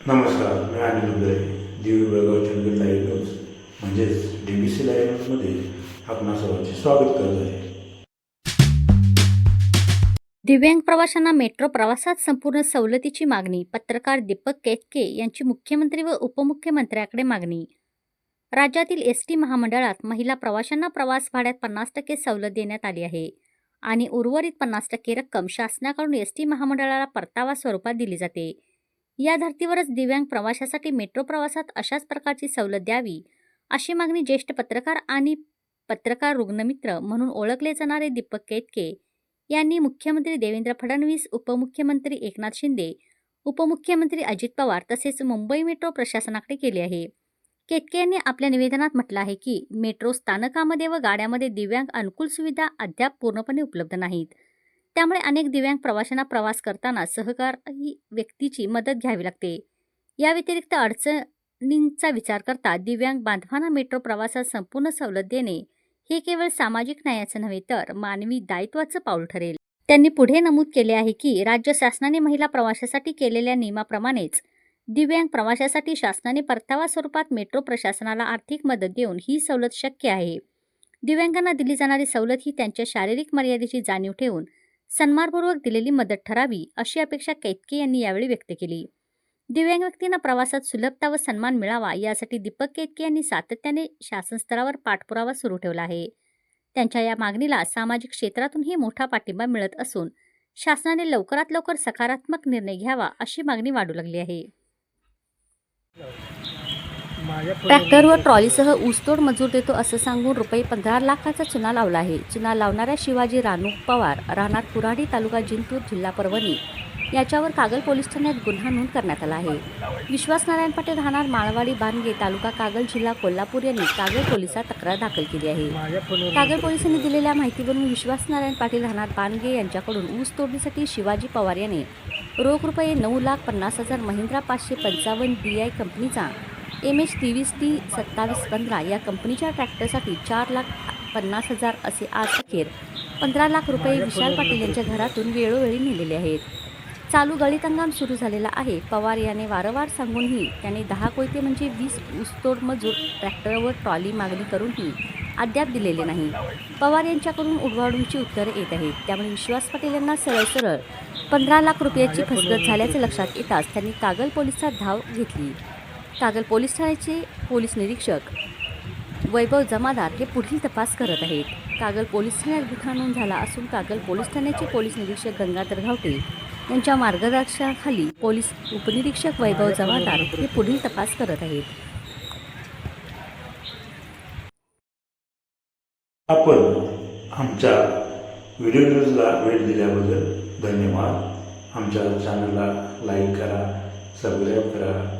नमस्कार मी Anil Uday Divi Belgaum Chandgad live news म्हणजेच डी बी सी लाईव्ह न्यूजमध्ये आपणा सर्वांचे स्वागत करत आहे. दिव्यांग प्रवाशांना मेट्रो प्रवासात संपूर्ण सवलतीची मागणी पत्रकार दीपक केतके यांची मुख्यमंत्री व उपमुख्यमंत्र्याकडे मागणी. राज्यातील एस टी महामंडळात महिला प्रवाशांना प्रवास भाड्यात पन्नास टक्के सवलत देण्यात आली आहे आणि उर्वरित पन्नास टक्के रक्कम शासनाकडून एस टी महामंडळाला परतावा स्वरूपात दिली जाते. या धर्तीवरच दिव्यांग प्रवाशासाठी मेट्रो प्रवासात अशाच प्रकारची सवलत द्यावी अशी मागणी ज्येष्ठ पत्रकार आणि पत्रकार रुग्णमित्र म्हणून ओळखले जाणारे दीपक केतके यांनी मुख्यमंत्री देवेंद्र फडणवीस उपमुख्यमंत्री एकनाथ शिंदे उपमुख्यमंत्री अजित पवार तसेच मुंबई मेट्रो प्रशासनाकडे केले आहे. केतके यांनी आपल्या निवेदनात म्हटलं आहे की मेट्रो स्थानकामध्ये व गाड्यामध्ये दिव्यांग अनुकूल सुविधा अद्याप पूर्णपणे उपलब्ध नाहीत. त्यामुळे अनेक दिव्यांग प्रवाशांना प्रवास करताना सहकारी व्यक्तीची मदत घ्यावी लागते. या व्यतिरिक्त अडचणींचा विचार करता दिव्यांग बांधवांना मेट्रो प्रवासात संपूर्ण सवलत देणे हे केवळ सामाजिक न्यायाचं नव्हे तर मानवी दायित्वाचं पाऊल ठरेल. त्यांनी पुढे नमूद केले आहे की राज्य शासनाने महिला प्रवाशासाठी केलेल्या नियमाप्रमाणेच दिव्यांग प्रवाशासाठी शासनाने परतावा स्वरूपात मेट्रो प्रशासनाला आर्थिक मदत देऊन ही सवलत शक्य आहे. दिव्यांगांना दिली जाणारी सवलत ही त्यांच्या शारीरिक मर्यादेची जाणीव ठेवून सन्मानपूर्वक दिलेली मदत ठरावी अशी अपेक्षा कैतके यांनी यावेळी व्यक्त केली. दिव्यांग व्यक्तींना प्रवासात सुलभता व सन्मान मिळावा यासाठी दीपक केतके यांनी सातत्याने शासन स्तरावर पाठपुरावा सुरू ठेवला आहे. त्यांच्या या मागणीला सामाजिक क्षेत्रातूनही मोठा पाठिंबा मिळत असून शासनाने लवकरात लवकर सकारात्मक निर्णय घ्यावा अशी मागणी वाढू लागली आहे. ट्रॅक्टर व ट्रॉलीसह ऊसतोड मजूर देतो असं सांगून रुपये पंधरा लाखाचा चुना लावला आहे. चुना लावणाऱ्या शिवाजी रानू पवार राहणार कुऱ्हाडी तालुका जिंतूर जिल्हा परभणी याच्यावर कागल पोलीस ठाण्यात गुन्हा नोंद करण्यात आला आहे. विश्वास नारायण पाटील राहणार माळवाडी बानगे तालुका कागल जिल्हा कोल्हापूर यांनी कागल पोलिसात तक्रार दाखल केली आहे. कागल पोलिसांनी दिलेल्या माहितीवरून विश्वास नारायण पाटील राहणार बानगे यांच्याकडून ऊस तोडणीसाठी शिवाजी पवार याने रोख रुपये नऊ लाख पन्नास हजार महिंद्रा पाचशे पंचावन्न डी आय कंपनीचा एम एच तेवीस ती सत्तावीस पंधरा या कंपनीच्या ट्रॅक्टरसाठी चार लाख पन्नास हजार असे आज अखेर पंधरा लाख रुपये विशाल पाटील यांच्या घरातून वेळोवेळी नेलेले आहेत. चालू गळीत हंगाम सुरू झालेला आहे. पवार याने वारंवार सांगूनही त्याने दहा कोयते म्हणजे वीस ऊसतोड मजूर ट्रॅक्टरवर ट्रॉली मागणी करूनही अद्याप दिलेले नाही. पवार यांच्याकडून उडवाडूंची उत्तरं येत आहेत. त्यामुळे विश्वास पाटील यांना सरळ सरळ पंधरा लाख रुपयाची फसगत झाल्याचे लक्षात येताच त्यांनी कागल पोलिसात धाव घेतली. कागल पोलीस ठाण्याचे पोलीस निरीक्षक वैभव जमादार हे पुढील तपास करत आहेत. कागल पोलीस ठाण्यात गुन्हा नोंद झाला असून कागल पोलीस ठाण्याचे पोलीस निरीक्षक गंगाधर घावटे यांच्या मार्गदर्शनाखाली पोलीस उपनिरीक्षक वैभव जमादार हे पुढील तपास करत आहेत. आपण आमच्या व्हिडिओ न्यूजला भेट दिल्याबद्दल धन्यवाद. आमच्या चॅनलला लाईक करा सबस्क्राईब करा.